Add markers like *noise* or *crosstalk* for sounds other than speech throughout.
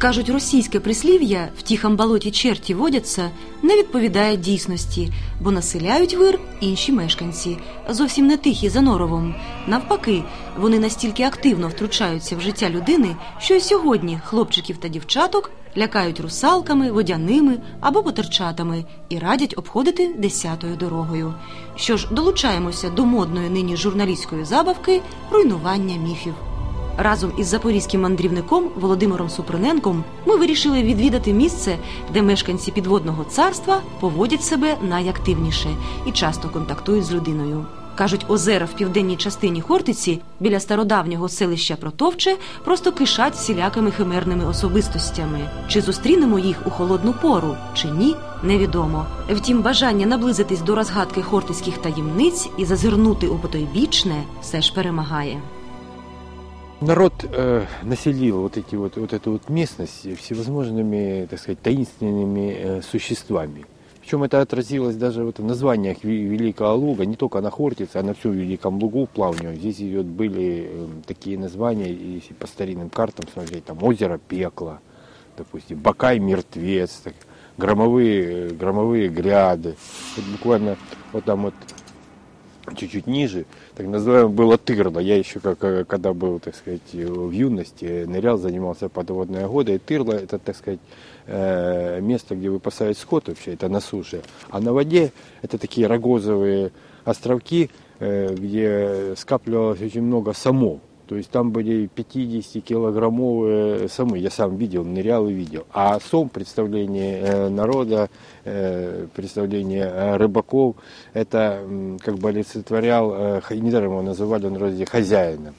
Кажуть, російське прислів'я в тіхам болоті черті водяться не відповідає дійсності, бо населяють вир інші мешканці, зовсім не тихі за норовом. Навпаки, вони настільки активно втручаються в життя людини, що й сьогодні хлопчиків та дівчаток лякають русалками, водяними або потерчатами і радять обходити десятою дорогою. Що ж, долучаємося до модної нині журналістської забавки руйнування міфів. Разом із запорізьким мандрівником Володимиром Суприненком ми вирішили відвідати місце, де мешканці підводного царства поводять себе найактивніше і часто контактують з людиною. Кажуть, озера в південній частині Хортиці біля стародавнього селища Протовче просто кишать всілякими химерними особистостями. Чи зустрінемо їх у холодну пору, чи ні, невідомо. Втім, бажання наблизитись до розгадки хортицьких таємниць і зазирнути у потойбічне все ж перемагає. Народ э, населил вот эти вот вот эту вот местность всевозможными, так сказать, таинственными э, существами. Причем это отразилось даже вот в названиях Великого Луга, не только на Хортице, а на всем Великом Лугу плавню. Здесь идет, были э, такие названия, если по старинным картам смотреть, там озеро Пекла, допустим, Бакай Мертвец, так, громовые, э, громовые гряды. Вот буквально вот там вот чуть-чуть ниже, так называемое было тырло. Я еще как, э, когда был, так сказать, в юности, э, нырял, занимался подводной огодой. Тырло это, так сказать, э, место, где выпасают скот вообще, это на суше. А на воде это такие рогозовые островки, э, где скапливалось очень много самов. То есть там были 50-килограммовые самы. Я сам видел, нырял и видел. А сом, представление э, народа, э, представление э, рыбаков, это как бы олицетворял, недаром его называли он вроде хозяином.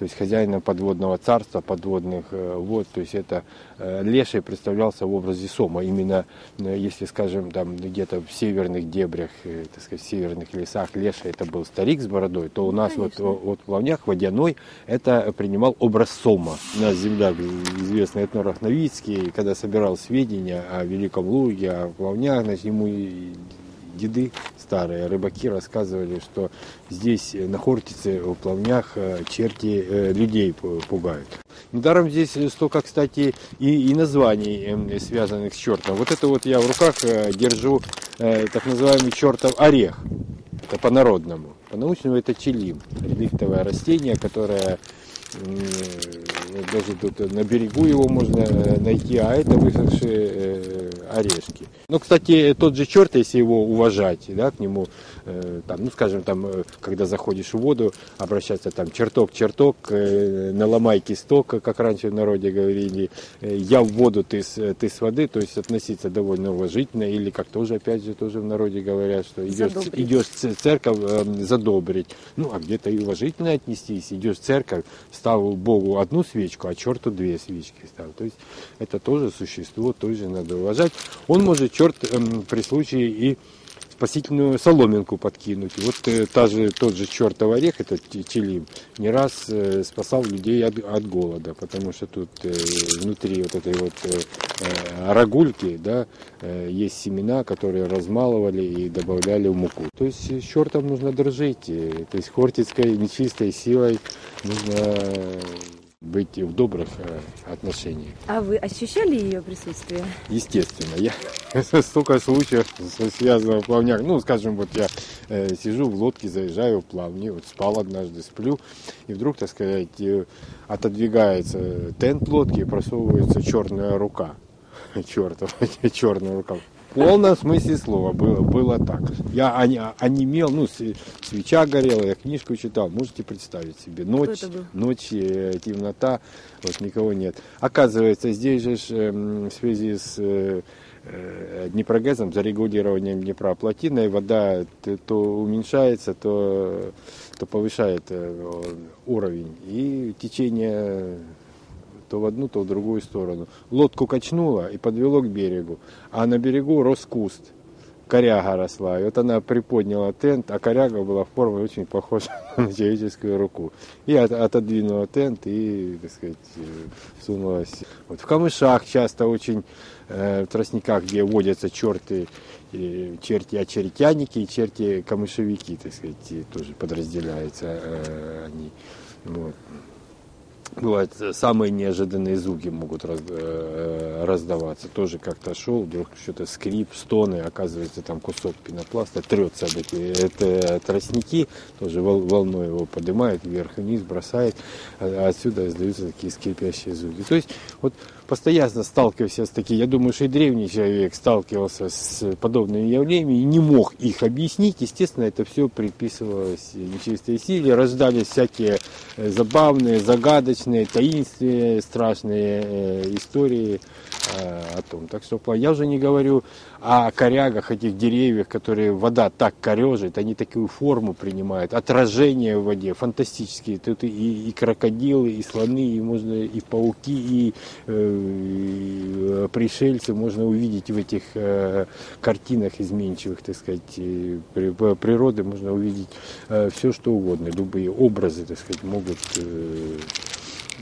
То есть хозяином подводного царства, подводных э, вод. То есть это э, леший представлялся в образе сома. Именно э, если, скажем, там где-то в северных дебрях, так сказать, в северных лесах леший это был старик с бородой, то у нас вот, вот в плавнях водяной это принимал образ сома. У нас земляк, известный этнограф Новицкий, когда собирал сведения о Великом Луге, о плавнях, значит, ему деды старые, рыбаки рассказывали, что здесь э, на Хортице, в плавнях, э, черти э, людей пу- пугают. Недаром здесь столько, кстати, и, и названий, эм, связанных с чертом. Вот это вот я в руках держу так называемый чертов орех. Это по-народному. По-научному это чилим. Реликтовое растение, которое даже тут на берегу его можно э, найти, а это высохшие э, орешки. Ну, кстати, тот же черт, если его уважать, да, к нему, э, там, ну, скажем, там, э, когда заходишь в воду, обращаться там черток, черток, э, наломай кисток, как раньше в народе говорили, э, я в воду, ты с, ты с воды, то есть относиться довольно уважительно, или как тоже, опять же, тоже в народе говорят, что идешь, Задобрить. идешь в церковь э, задобрить, ну, а где-то и уважительно отнестись, идешь в церковь, ставил Богу одну свечку, а черту две свечки ставил. То есть это тоже существо, тоже надо уважать. Он может, черт, эм, при случае и спасительную соломинку подкинуть. Вот э, та же, тот же чертов орех, этот чилим, не раз э, спасал людей от, от голода, потому что тут э, внутри вот этой вот рогульки, да, есть семена, которые размалывали и добавляли в муку. То есть с чертом нужно дружить, то есть хортицкой нечистой силой нужно быть в добрых э, отношениях. А вы ощущали ее присутствие? Естественно, я *laughs* столько случаев связано в плавнях. Ну, скажем, вот я э, сижу в лодке, заезжаю в плавни, вот спал однажды, сплю, и вдруг, так сказать, э, отодвигается тент лодки и просовывается черная рука. *laughs* Чертов, *laughs* черная рука. В полном смысле слова было, было так. Я оне- онемел, ну, свеча горела, я книжку читал. Можете представить себе. Ночь, ночь, э, темнота, вот никого нет. Оказывается, здесь же эм, в связи с э, э, Днепрогэсом, за регулированием Днепра плотиной, вода т- то уменьшается, то, то повышает уровень. И течение то в одну, то в другую сторону. Лодку качнуло и подвело к берегу, а на берегу рос куст. Коряга росла. И вот она приподняла тент, а коряга была в форме очень похожа *laughs* на человеческую руку. И от- отодвинула тент и, так сказать, э, сунулась. Вот в камышах часто очень, э, в тростниках, где водятся черты, э, черти очеретяники и черти камышевики, так сказать, и тоже подразделяются они. Вот. Бывает, э, самые неожиданные звуки могут раз- э, раздаваться. Тоже как-то шел, вдруг что-то скрип, стоны, оказывается, там кусок пенопласта трется об эти это тростники, тоже вол- волной его поднимает вверх и вниз, бросает, а отсюда издаются такие скрипящие звуки. То есть вот постоянно сталкивался с такими, я думаю, что и древний человек сталкивался с подобными явлениями и не мог их объяснить. Естественно, это все приписывалось нечистой силе, рождались всякие э, забавные, загадочные, таинственные, страшные э, истории э, о том. Так что я уже не говорю о корягах этих деревьев, которые вода так корежит, они такую форму принимают, отражение в воде фантастические. Тут и, и крокодилы, и слоны, и можно и пауки, и, э, и пришельцы можно увидеть в этих э, картинах изменчивых, так сказать, э, природы можно увидеть все, что угодно, любые образы, так сказать, могут э,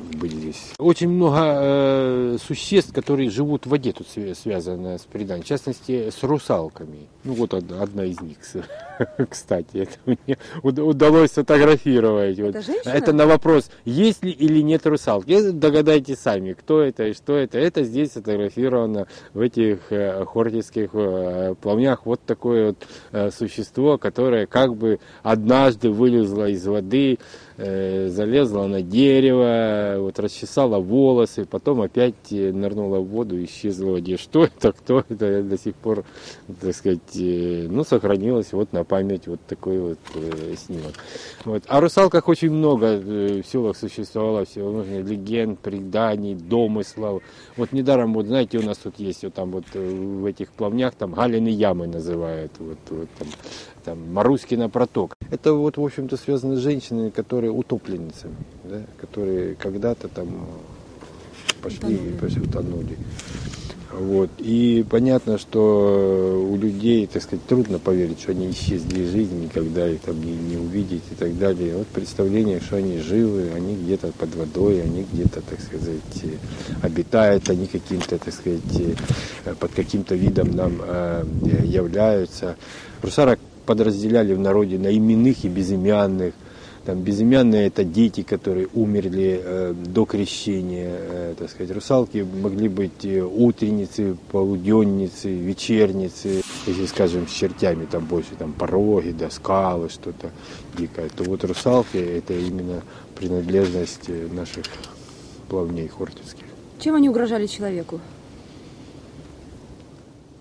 быть здесь. Очень много э, существ, которые живут в воде, тут свя- связано с преданием. В частности, с русалками. Ну, вот одна, одна из них, *laughs* кстати. Это мне уд- удалось сфотографировать. Вот. Это женщина? Это на вопрос, есть ли или нет русалки. Э, Догадайтесь сами, кто это и что это. Это здесь сфотографировано в этих э, хортицких э, плавнях. Вот такое вот э, существо, которое как бы однажды вылезло из воды, залезла на дерево, вот расчесала волосы, потом опять э, нырнула в воду исчезла воде. Что это, кто это, я до сих пор, так сказать, э, ну, сохранилось вот на память вот такой вот э, снимок. Вот. О русалках очень много э, в селах существовало всевозможных легенд, преданий, домыслов. Вот недаром, вот знаете, у нас тут есть вот там вот э, в этих плавнях там Галины ямы называют, вот, вот там, там Маруськина проток. Это вот, в общем-то, связано с женщинами, которые утопленницами, да, которые когда-то там пошли и пошли, утонули. Вот. И понятно, что у людей, так сказать, трудно поверить, что они исчезли из жизни, никогда их там не, не увидеть и так далее. Вот представление, что они живы, они где-то под водой, они где-то, так сказать, э, обитают, они каким-то, так сказать, э, под каким-то видом нам э, являются. Русарок подразделяли в народе на именных и безымянных. Там безымянные это дети, которые умерли э, до крещения, э, так сказать. Русалки могли быть э, утренницы, полуденницы, вечерницы. Если, скажем, с чертями там больше там пороги, да, скалы, что-то дикое, то вот русалки это именно принадлежность э, наших плавней хортицких. Чем они угрожали человеку?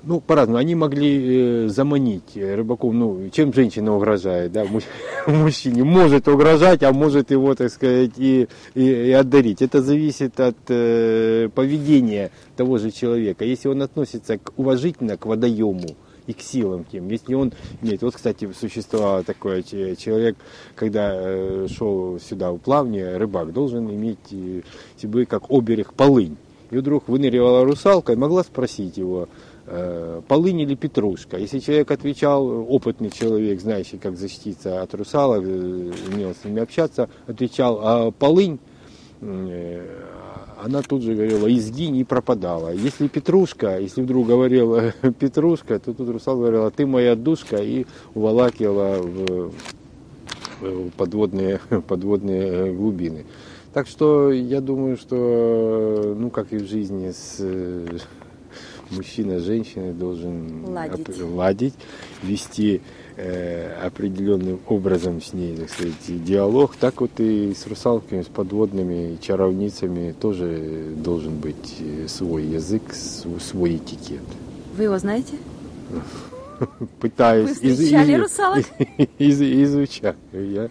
Ну, по-разному. Они могли э, заманить э, рыбаков, ну, чем женщина угрожает, да, муж- *laughs* мужчине может угрожать, а может его, так сказать, и, и, и отдарить. Это зависит от э, поведения того же человека. Если он относится к, уважительно к водоему, и к силам тем. Если он имеет... Вот, кстати, существовало такое, че- человек, когда э, шел сюда в плавание, рыбак должен иметь э, себе как оберег полынь. И вдруг выныривала русалка и могла спросить его, полынь или петрушка. Если человек отвечал, опытный человек, знающий, как защититься от русалок, э, умел с ними общаться, отвечал, а полынь, э, она тут же говорила, изгинь и пропадала. Если Петрушка, если вдруг говорила *laughs* Петрушка, то тут русал говорила, ты моя душка, и уволакивала в, подводные, *laughs* подводные э, глубины. Так что я думаю, что, ну, как и в жизни с э, мужчина с женщиной должен Ладить. оп- ладить, вести э, определенным образом с ней, так сказать, диалог, так вот и с русалками, с подводными чаровницами тоже должен быть э, свой язык, св- свой этикет. Вы его знаете? *laughs* Пытаюсь Вы встречали русалок? *laughs* из- изучаю я.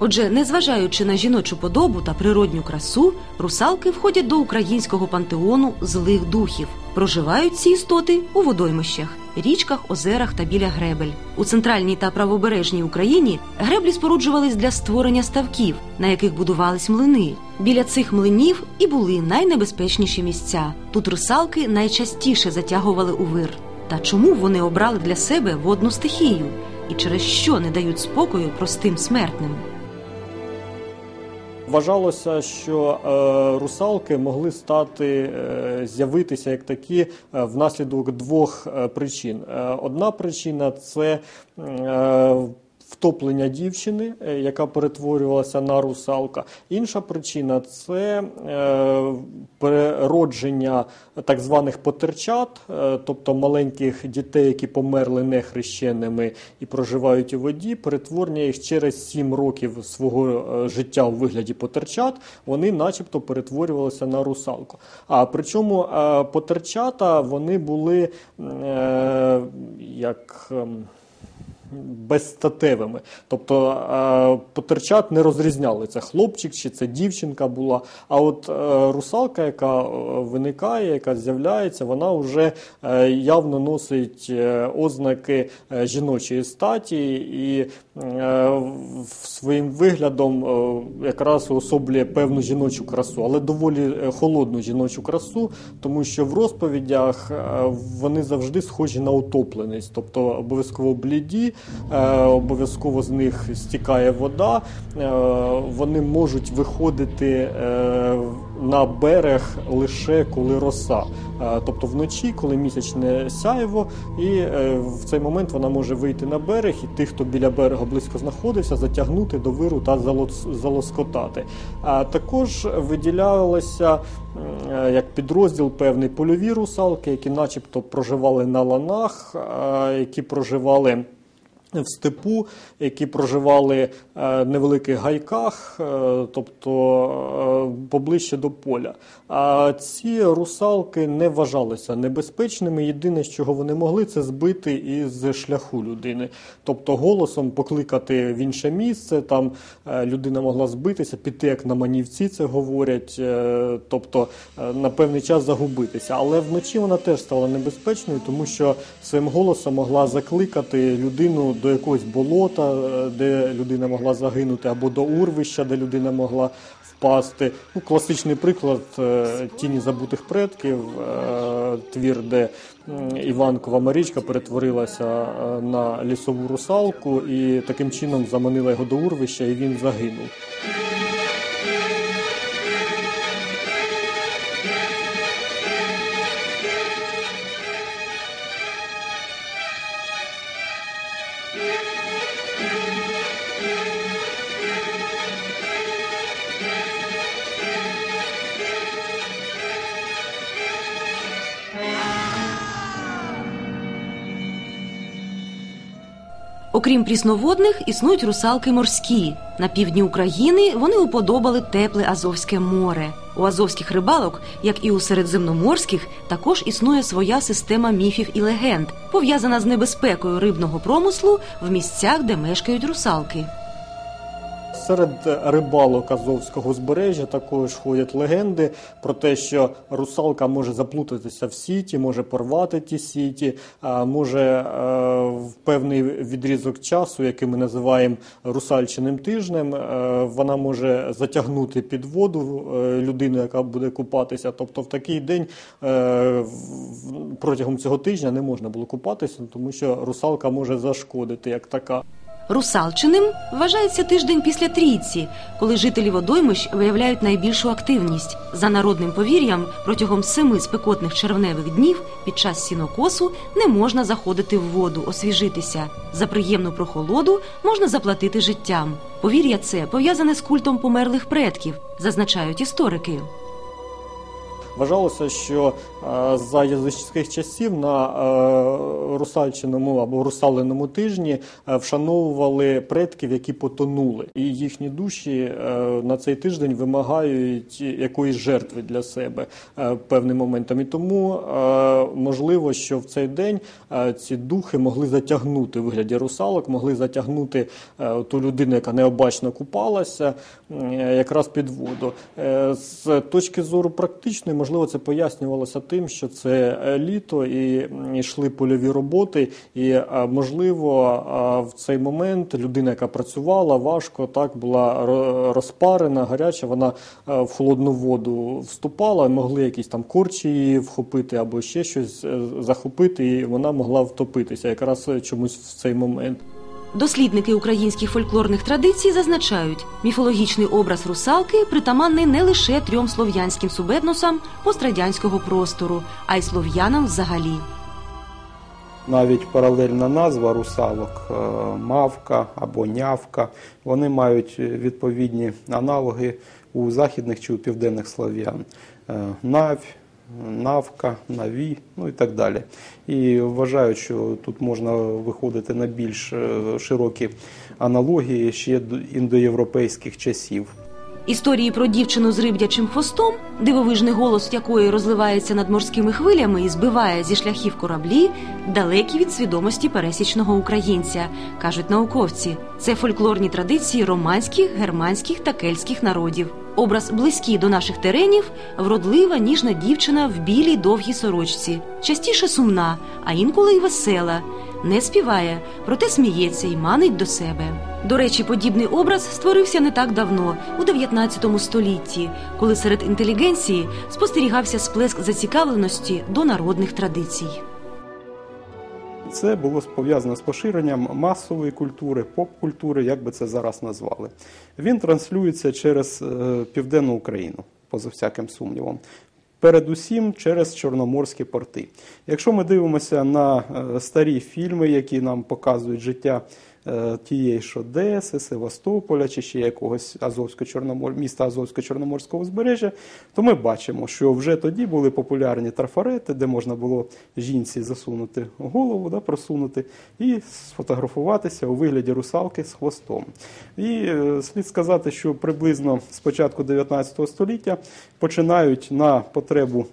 Отже, незважаючи на жіночу подобу та природню красу, русалки входять до українського пантеону злих духів. Проживають ці істоти у водоймищах. річках, озерах та біля гребель. У центральній та правобережній Україні греблі споруджувались для створення ставків, на яких будувались млини. Біля цих млинів і були найнебезпечніші місця. Тут русалки найчастіше затягували у вир. Та чому вони обрали для себе водну стихію і через що не дають спокою простим смертним? Вважалося, що е, русалки могли стати е, з'явитися як такі е, внаслідок двох причин. Одна причина це втоплення дівчини, е, яка перетворювалася на русалка. Інша причина це е, переродження так званих потерчат, е, тобто маленьких дітей, які померли нехрещеними і проживають у воді, перетворення їх через 7 років свого життя у вигляді потерчат, вони начебто перетворювалися на русалку. А причому потерчата вони були як. Безстатевими. Тобто е, потерчат не розрізняли, це хлопчик чи це дівчинка була. А от е, русалка, яка е, виникає, яка з'являється, вона вже явно носить ознаки жіночої статі і своїм виглядом якраз уособлює певну жіночу красу, але доволі холодну жіночу красу, тому що в розповідях вони завжди схожі на утопленість, тобто обов'язково бліді, обов'язково з них стікає вода, е, вони можуть виходити е, на берег лише коли роса. Е, Тобто вночі, коли місячне сяєво, і е, в цей момент вона може вийти на берег, і тих, хто біля берега близько знаходився, затягнути до виру та залоскотати. А також виділялося е, як підрозділ певний польові русалки, які начебто проживали на ланах, е, які проживали в степу, які проживали е, в невеликих гайках, е, тобто е, поближче до поля. А ці русалки не вважалися небезпечними. Єдине, з чого вони могли, це збити із шляху людини. Тобто голосом покликати в інше місце, там людина могла збитися, піти як на манівці, це говорять, тобто на певний час загубитися. Але вночі вона теж стала небезпечною, тому що своїм голосом могла закликати людину до якогось болота, е, де людина могла загинути, або до урвища, де людина могла впасти. Ну, класичний приклад е, тіні забутих предків, е, твір, де Іванкова Марічка перетворилася на лісову русалку і таким чином заманила його до урвища, і він загинув. Окрім прісноводних, існують русалки морські. На півдні України вони уподобали тепле Азовське море. У азовських рибалок, як і у середземноморських, також існує своя система міфів і легенд, пов'язана з небезпекою рибного промислу в місцях, де мешкають русалки. Серед рибалок Азовського узбережжя також ходять легенди про те, що русалка може заплутатися в сіті, може порвати ті сіті, може е, в певний відрізок часу, який ми називаємо русальчиним тижнем, е, вона може затягнути під воду е, людину, яка буде купатися. Тобто в такий день протягом цього тижня не можна було купатися, тому що русалка може зашкодити як така. Русалчиним вважається тиждень після трійці, коли жителі водоймищ виявляють найбільшу активність. За народним повір'ям, протягом семи спекотних червневих днів під час сінокосу не можна заходити в воду, освіжитися. За приємну прохолоду можна заплатити життям. Повір'я це пов'язане з культом померлих предків, зазначають історики. Вважалося, що е, за язичних часів на е, русальчиному або русаленому тижні е, вшановували предків, які потонули, і їхні душі на цей тиждень вимагають якоїсь жертви для себе певним моментом. І тому можливо, що в цей день ці духи могли затягнути у вигляді русалок, могли затягнути ту людину, яка необачно купалася, якраз під воду. З точки зору практичної, можливо, можливо, це пояснювалося тим, що це е, літо і йшли польові роботи, і можливо в цей момент людина, яка працювала важко, так була розпарена, гаряча, вона в холодну воду вступала, могли якісь там корчі її вхопити або ще щось захопити, і вона могла втопитися якраз чомусь в цей момент. Дослідники українських фольклорних традицій зазначають, міфологічний образ русалки притаманний не лише трьом слов'янським субетносам пострадянського простору, а й слов'янам взагалі. Навіть паралельна назва русалок е, мавка або нявка. Вони мають відповідні аналоги у західних чи у південних слов'ян. Е, навь, навка, наві, ну і так далі. І вважаю, що тут можна виходити на більш е, широкі аналогії ще до індоєвропейських часів. Історії про дівчину з риб'ячим хвостом, дивовижний голос якої розливається над морськими хвилями і збиває зі шляхів кораблі, далекі від свідомості пересічного українця, кажуть науковці. Це фольклорні традиції романських, германських та кельтських народів. Образ близький до наших теренів, вродлива ніжна дівчина в білій довгій сорочці, частіше сумна, а інколи й весела. Не співає, проте сміється і манить до себе. До речі, подібний образ створився не так давно, у 19 столітті, коли серед інтелігенції спостерігався сплеск зацікавленості до народних традицій. Це було пов'язано з поширенням масової культури, поп-культури, як би це зараз назвали. Він транслюється через е, південну Україну, поза всяким сумнівом. Передусім через Чорноморські порти. Якщо ми дивимося на е, старі фільми, які нам показують життя тієї ж Одеси, Севастополя чи ще якогось Азовсько-Чорномор... міста Азовсько-Чорноморського узбережжя, то ми бачимо, що вже тоді були популярні трафарети, де можна було жінці засунути голову, да, просунути і сфотографуватися у вигляді русалки з хвостом. І е, слід сказати, що приблизно з початку 19 століття починають на потребу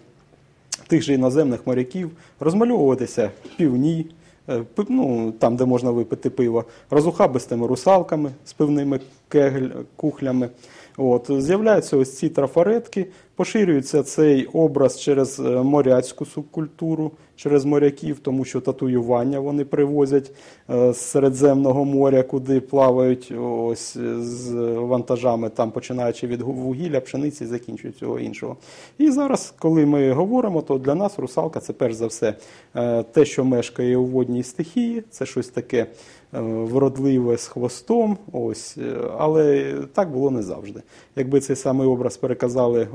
тих же іноземних моряків розмальовуватися півні. Е, ну, там, де можна випити пиво, розухабистими русалками з пивними кегль, кухлями. От, З'являються ось ці трафаретки, поширюється цей образ через е, моряцьку субкультуру, через моряків, тому що татуювання вони привозять е, з Середземного моря, куди плавають ось з вантажами, там починаючи від вугілля, пшениці, закінчують цього іншого. І зараз, коли ми говоримо, то для нас русалка це перш за все е, те, що мешкає у водній стихії, це щось таке. Е, вродливе з хвостом. Ось, е, Але так було не завжди. Якби цей самий образ переказали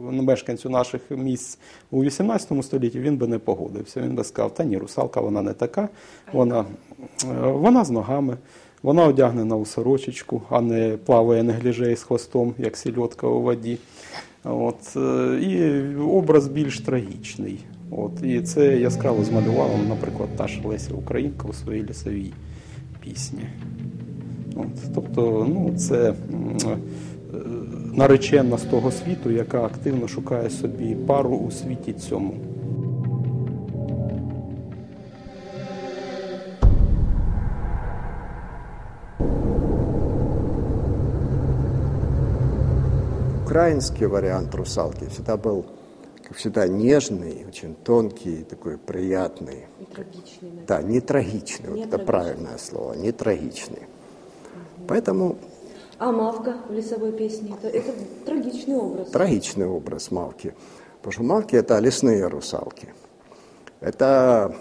мешканцю наших місць у 18 столітті, він би не погодився. Він би сказав, та ні, русалка вона не така, вона, е, вона з ногами. Вона одягнена у сорочечку, а не плаває негліжей з хвостом, як сільотка у воді. От, І образ більш трагічний. От, І це яскраво змалювала, наприклад, та ж Леся Українка у своїй лісовій пісні. От, Тобто, ну, це наречена з того світу, яка активно шукає собі пару у світі цьому. Украинский вариант русалки всегда был как всегда, нежный, очень тонкий, такой приятный. И трагичный. Наверное. Да, не трагичный, не вот трагичный. это правильное слово, не трагичный. Угу. Поэтому... А Мавка в лесовой песне, это, это трагичный образ. Трагичный образ Мавки. Потому что Мавки – это лесные русалки. Это...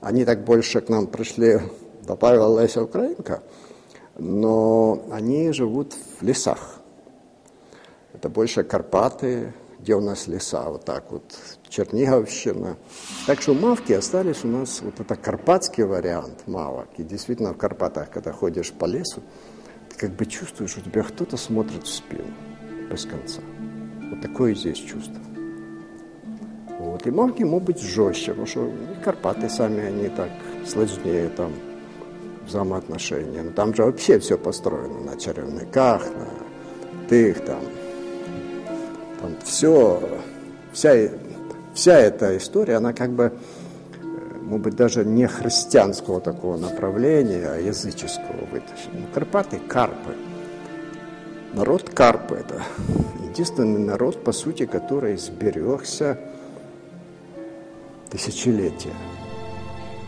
Они так больше к нам пришли, добавила Леся Украинка, но они живут в лесах. Это больше Карпаты, где у нас леса, вот так вот, Черниговщина. Так что мавки остались у нас, вот это карпатский вариант мавок. И действительно в Карпатах, когда ходишь по лесу, ты как бы чувствуешь, что тебя кто-то смотрит в спину без конца. Вот такое здесь чувство. Вот. И мавки могут быть жестче, потому что Карпаты сами, они так сложнее там взаимоотношения. Но там же вообще все построено на червяках, на тых там, там все, вся, вся эта история, она как бы, может быть, даже не христианского такого направления, а языческого вытащена. Ну, Карпаты – карпы. народ Карпы – это единственный народ, по сути, который сберегся тысячелетия.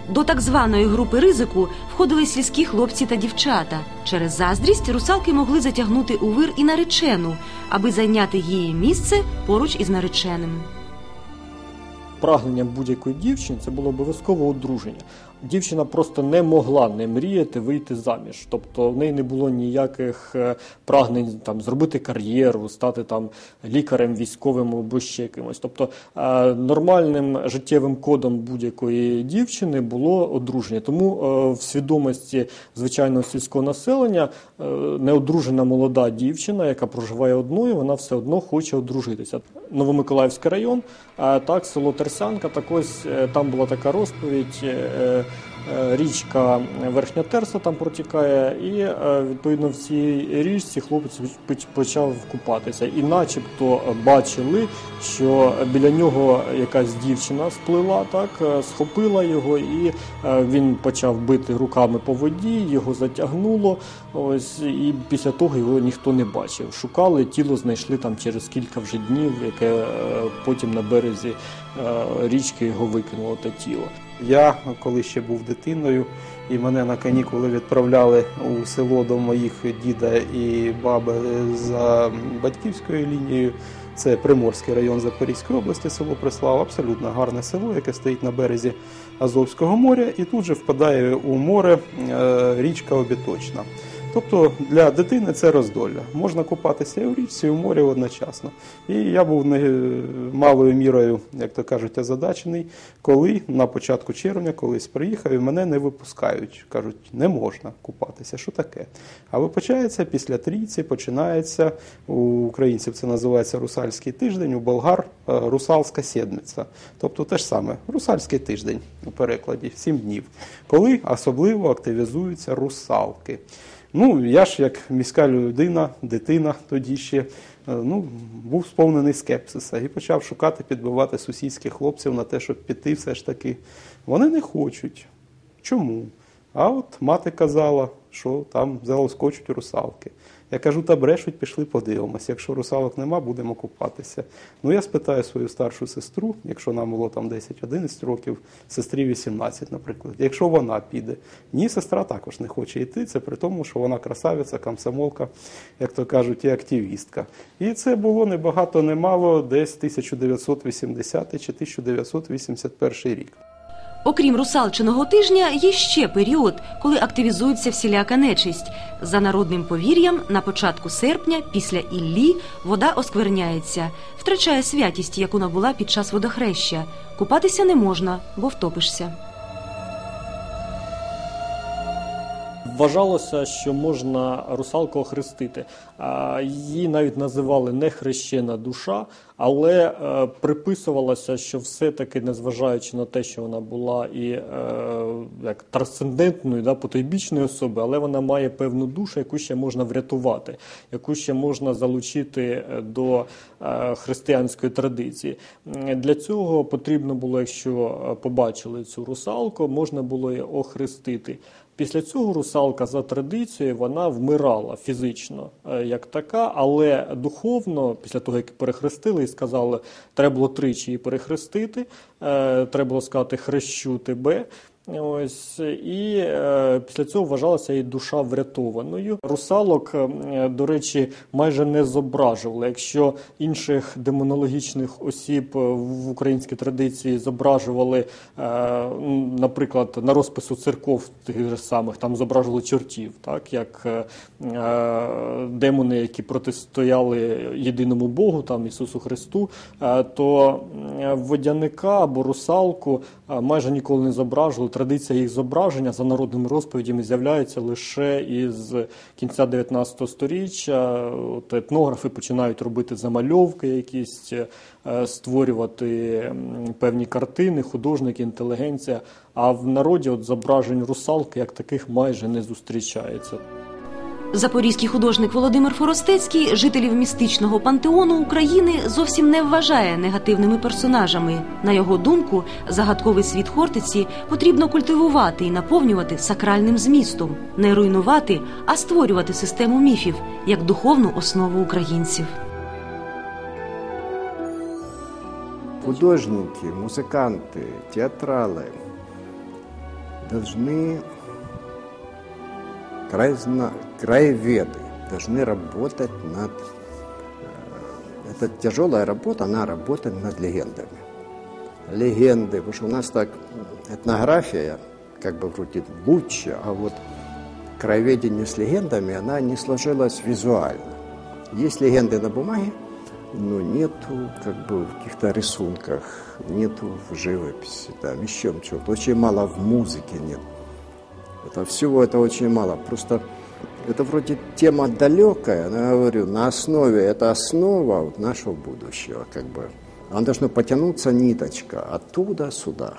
До так званої групи ризику входили сільські хлопці та дівчата. Через заздрість русалки могли затягнути у вир і наречену, аби зайняти її місце поруч із нареченим. Прагненням будь-якої дівчини це було обов'язково одруження. Дівчина просто не могла не мріяти вийти заміж. Тобто в неї не було ніяких е, прагнень там зробити кар'єру, стати там лікарем, військовим або ще якимось. Тобто е, нормальним життєвим кодом будь-якої дівчини було одруження. Тому е, в свідомості звичайного сільського населення неодружена молода дівчина, яка проживає одною, вона все одно хоче одружитися. Новомиколаївський район, так село Терсянка. Так ось там була така розповідь. Е, Річка Верхня Терса там протікає, і е, відповідно в цій річці хлопець почав купатися. І начебто бачили, що біля нього якась дівчина сплила, так е, схопила його, і він почав бити руками по воді, його затягнуло. Ось і після того його ніхто не бачив. Шукали, тіло знайшли там через кілька вже днів, яке е, потім на березі е, річки його викинуло те тіло. Я, коли ще був дитиною, і мене на канікули відправляли у село до моїх діда і баби за батьківською лінією. Це Приморський район Запорізької області, село Преслава, абсолютно гарне село, яке стоїть на березі Азовського моря, і тут же впадає у море е, річка Обіточна. Тобто для дитини це роздолля. Можна купатися і у річці, і у морі одночасно. І я був малою мірою, як то кажуть, озадачений, коли на початку червня колись приїхав і мене не випускають. Кажуть, не можна купатися. Що таке? А випочається після трійці, починається у українців це називається русальський тиждень, у болгар е, русалська седмиця. Тобто те ж саме, русальський тиждень у перекладі, сім днів, коли особливо активізуються русалки. Ну, я ж як міська людина, дитина тоді ще е, ну, був сповнений скепсиса і почав шукати, підбивати сусідських хлопців на те, щоб піти все ж таки. Вони не хочуть. Чому? А от мати казала, що там залоскочуть русалки. Я кажу, та брешуть, пішли подивимося. Якщо русалок нема, будемо купатися. Ну я спитаю свою старшу сестру, якщо нам було там 10-11 років, сестрі 18, наприклад. Якщо вона піде, ні, сестра також не хоче йти. Це при тому, що вона красавиця, комсомолка, як то кажуть, і активістка. І це було не багато, не мало, десь 1980 чи 1981 рік. Окрім русалчиного тижня, є ще період, коли активізується всіляка нечисть. За народним повір'ям, на початку серпня, після Іллі, вода оскверняється, втрачає святість, яку набула під час водохреща. Купатися не можна, бо втопишся. Вважалося, що можна русалку охрестити. Її навіть називали нехрещена душа, але е, приписувалося, що все-таки, незважаючи на те, що вона була і е, як трансцендентною, да, потойбічною особою, але вона має певну душу, яку ще можна врятувати, яку ще можна залучити е, до християнської традиції. Для цього потрібно було, якщо побачили цю русалку, можна було її охрестити. Після цього русалка за традицією вона вмирала фізично е, як така, але духовно, після того, як перехрестили і сказали, треба було тричі її перехрестити, е, треба було сказати хрещу тебе. Ось і е, після цього вважалася її душа врятованою. Русалок, е, до речі, майже не зображували. Якщо інших демонологічних осіб е, в українській традиції зображували, е, наприклад, на розпису церков тих же самих, там зображували чортів, так як е, е, демони, які протистояли єдиному Богу, там Ісусу Христу, е, то водяника або русалку майже ніколи не зображували. Традиція їх зображення за народними розповідями з'являється лише із кінця 19 століття. От етнографи починають робити замальовки, якісь е, створювати певні картини, художники, інтелігенція. А в народі от зображень русалки як таких майже не зустрічається. Запорізький художник Володимир Форостецький жителів містичного пантеону України зовсім не вважає негативними персонажами. На його думку, загадковий світ Хортиці потрібно культивувати і наповнювати сакральним змістом, не руйнувати, а створювати систему міфів як духовну основу українців. Художники, музыканты, театралы должны, краезна- краеведы, должны работать над... э, Это тяжелая работа, она работает над легендами. Легенды, потому что у нас так этнография, как бы вроде лучше, а вот краеведение с легендами, она не сложилась визуально. Есть легенды на бумаге, но нету как бы в каких-то рисунках, нету в живописи, там еще в чем-то. Очень мало в музыке нет. Это всего это очень мало. Просто это вроде тема далекая, но я говорю, на основе, это основа вот нашего будущего, как бы. Она должна потянуться ниточка оттуда сюда.